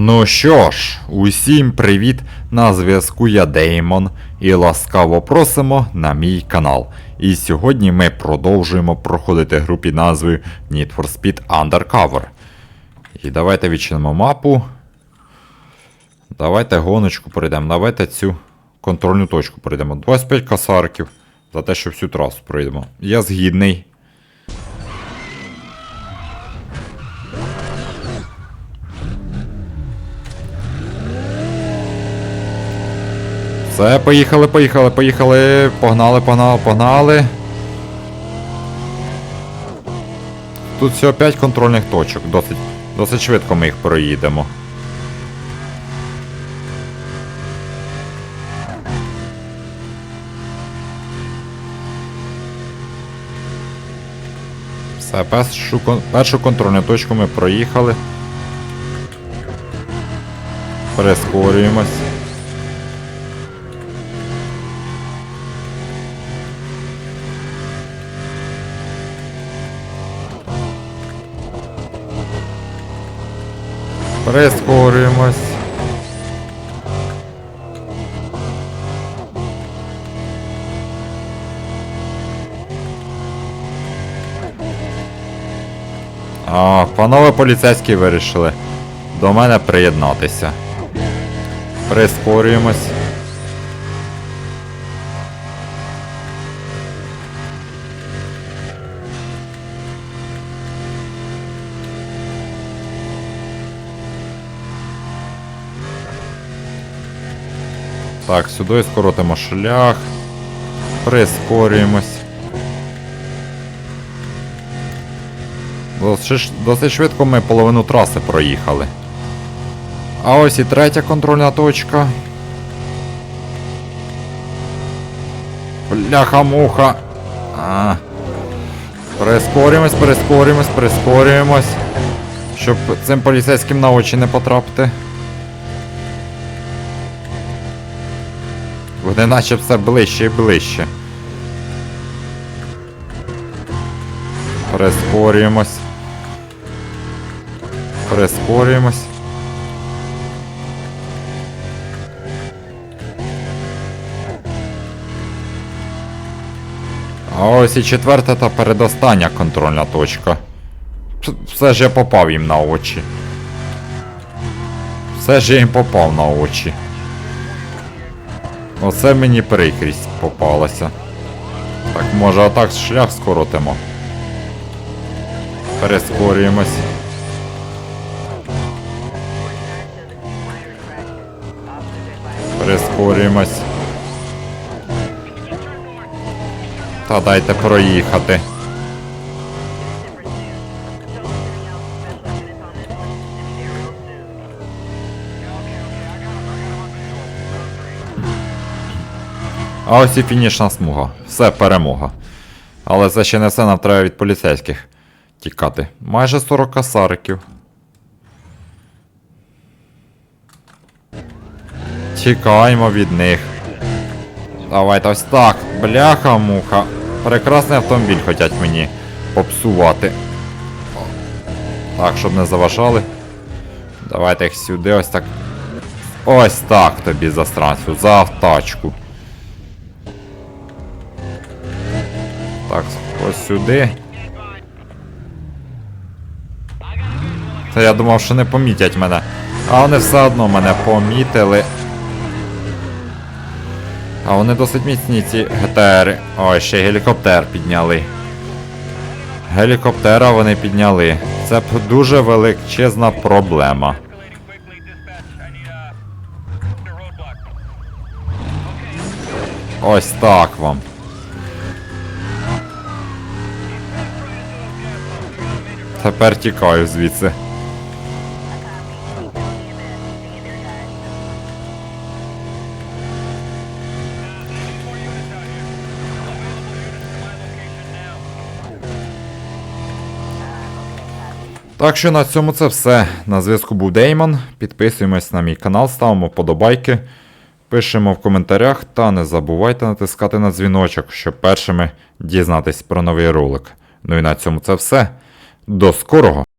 Ну що ж, усім привіт! На зв'язку я Деймон і ласкаво просимо на мій канал. І сьогодні ми продовжуємо проходити гру під назвою Need for Speed Undercover. І давайте відчинимо мапу. Давайте гоночку пройдемо. Давайте цю контрольну точку пройдемо. 25 косарків за те, що всю трасу пройдемо. Я згідний. Все, поїхали, поїхали, поїхали. Погнали, погнали, погнали. Тут всього 5 контрольних точок. Досить, досить швидко ми їх проїдемо. Все, першу, першу контрольну точку ми проїхали. Прискорюємось. Прискорюємось. О, панове поліцейські вирішили до мене приєднатися. Прискорюємось. Так, сюди скоротимо шлях. Прискорюємось. Досить, швидко ми половину траси проїхали. А ось і третя контрольна точка. Бляха-муха. Прискорюємось, прискорюємось, прискорюємось. Щоб цим поліцейським на очі не потрапити. Вони наче все ближче і ближче. Прискорюємось. Прискорюємось. А ось і четверта та передостання контрольна точка. Все ж я попав їм на очі. Все ж я їм попав на очі. Оце мені прикрість попалася. Так, може отак шлях скоротимо. Перескорюємось. Перескорюємось. Та дайте проїхати. А ось і фінішна смуга. Все, перемога. Але це ще не все нам треба від поліцейських тікати. Майже 40 касариків. Тікаємо від них. Давайте ось так. Бляха-муха. Прекрасний автомобіль хотять мені попсувати. Так, щоб не заважали. Давайте їх сюди ось так. Ось так тобі засранцю, за автачку. Так, ось сюди. Та я думав, що не помітять мене. А вони все одно мене помітили. А вони досить міцні ці ГТРи. Ой, ще гелікоптер підняли. Гелікоптера вони підняли. Це б дуже величезна проблема. Ось так вам. Тепер тікаю звідси. Так що на цьому це все. На зв'язку був Деймон. Підписуємось на мій канал, ставимо подобайки, пишемо в коментарях та не забувайте натискати на дзвіночок, щоб першими дізнатись про новий ролик. Ну і на цьому це все. До скорого!